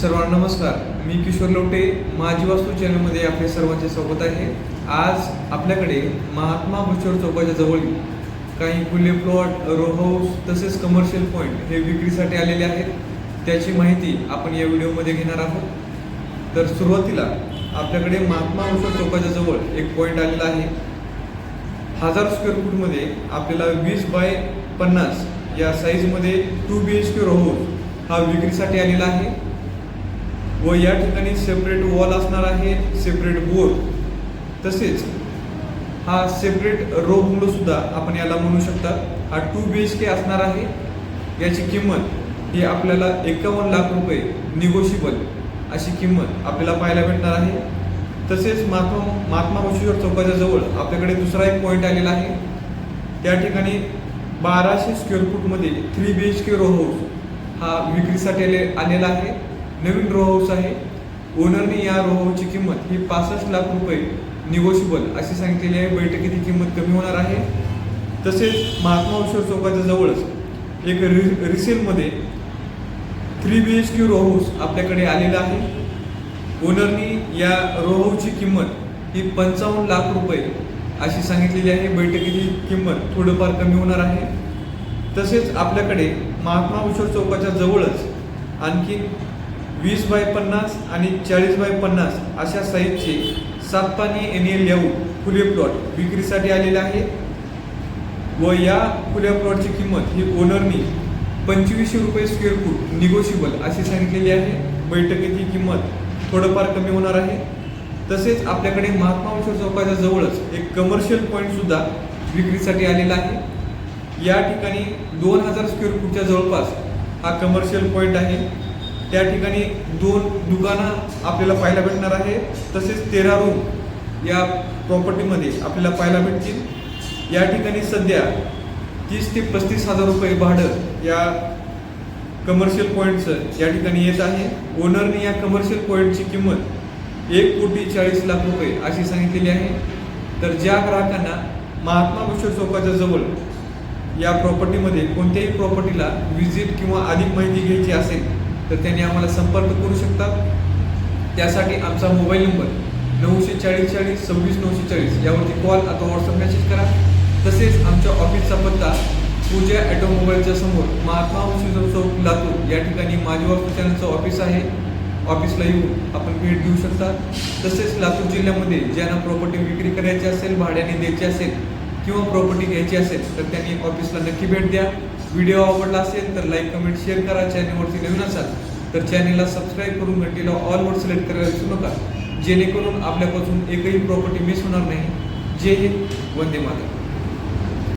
सर्वांना नमस्कार. मी किशोर लवटे माझी वास्तू चॅनलमध्ये आपले सर्वांचे स्वागत आहे. आज आपल्याकडे महात्मा बुश्वर चौकाच्या जवळील काही खुले प्लॉट रो हाऊस तसेच कमर्शियल पॉईंट हे विक्रीसाठी आलेले आहेत. त्याची माहिती आपण या व्हिडिओमध्ये घेणार आहोत. तर सुरुवातीला आपल्याकडे महात्मा बुश्वर चौकाच्या जवळ एक पॉईंट आलेला आहे. हजार स्क्वेअर फूटमध्ये आपल्याला वीस बाय पन्नास या साईजमध्ये two B H K row house हा विक्रीसाठी आलेला आहे. व या ठिकाणी सेपरेट वॉल असणार आहे सेपरेट बोर तसेच हा सेपरेट रो बंगलो सुद्धा आपण याला म्हणू शकता हा टू बी एच के असणार आहे. याची किंमत ही आपल्याला एकावन्न लाख रुपये निगोशिबल अशी किंमत आपल्याला पाहायला भेटणार आहे. तसेच महात्मा महात्मा बशिवर चौकाच्या जवळ आपल्याकडे दुसरा एक पॉईंट आलेला आहे. त्या ठिकाणी बाराशे square फूटमध्ये three B H K row house हा विक्रीसाठी आले आलेला आहे. नवीन रो हाऊस आहे. ओनरने या रो हाऊसची किंमत ही पासष्ट लाख रुपये निगोशिबल अशी सांगितलेली आहे. बैठकीत ही किंमत कमी होणार आहे. तसेच महात्मा बशिवर चौकाच्या जवळच एक रि रिसेलमध्ये three B H K row house आपल्याकडे आलेला आहे. ओनरनी या रो हाऊसची किंमत ही पंचावन्न लाख रुपये अशी सांगितलेली आहे. बैठकीत ही किंमत थोडंफार कमी होणार आहे. तसेच आपल्याकडे महात्मा बुश्वर चौकाच्या जवळच आणखी वीस बाय पन्नास आणि चाळीस बाय पन्नास अशा साईजचे सात पाणी एन एल लेआउट खुले प्लॉट विक्रीसाठी आलेले आहे व या खुल्या प्लॉटची किंमत ही ओनरनी पंचवीसशे रुपये स्क्वेअर फूट निगोशिबल अशी सांगितलेली आहे. बैठकीत ही किंमत थोडंफार कमी होणार आहे. तसेच आपल्याकडे महात्मा विश्व चौकाच्या जवळच एक कमर्शियल पॉईंटसुद्धा विक्रीसाठी आलेला आहे. या ठिकाणी दोन हजार स्क्वेअर फूटच्या जवळपास हा कमर्शियल पॉईंट आहे. त्या ठिकाणी दोन दुकानं आपल्याला पाहायला भेटणार आहे. तसेच तेरा रूम या प्रॉपर्टीमध्ये आपल्याला पाहायला भेटतील. या ठिकाणी सध्या तीस ते पस्तीस हजार रुपये भाडं या कमर्शियल पॉईंटचं या ठिकाणी येत आहे. ओनरने या कमर्शियल पॉईंटची किंमत एक कोटी चाळीस लाख रुपये अशी सांगितलेली आहे. तर ज्या ग्राहकांना महात्मा विश्व चौकाच्या जवळ या प्रॉपर्टीमध्ये कोणत्याही प्रॉपर्टीला व्हिजिट किंवा अधिक माहिती घ्यायची असेल तर त्यांनी आम्हाला संपर्क करू शकतात. त्यासाठी आमचा मोबाईल नंबर नऊशे चाळीस चाळीस सव्वीस नऊशे चाळीस यावरती कॉल अथवा व्हॉट्सअप मेसेज करा. तसेच आमच्या ऑफिसचा पत्ता पूजा ॲटोमोबाईलच्या समोर महात्मा वशिष्ठ चौक लातूर या ठिकाणी माझी वास्तू चॅनलचं ऑफिस आहे. ऑफिसला येऊन आपण भेट देऊ शकता. तसेच लातूर जिल्ह्यामध्ये ज्यांना प्रॉपर्टी विक्री करायची असेल भाड्याने द्यायची असेल किंवा प्रॉपर्टी घ्यायची असेल तर त्यांनी ऑफिसला नक्की भेट द्या. व्हिडिओ आवडला असेल तर लाईक कमेंट शेअर करा. चॅनलवरती नवीन असाल तर चॅनेलला सबस्क्राईब करून घंटीला ऑलवर सिलेक्ट करायला विसरू नका. जेणेकरून आपल्यापासून एकही प्रॉपर्टी मिस होणार नाही. जे हे वंदे मातरम.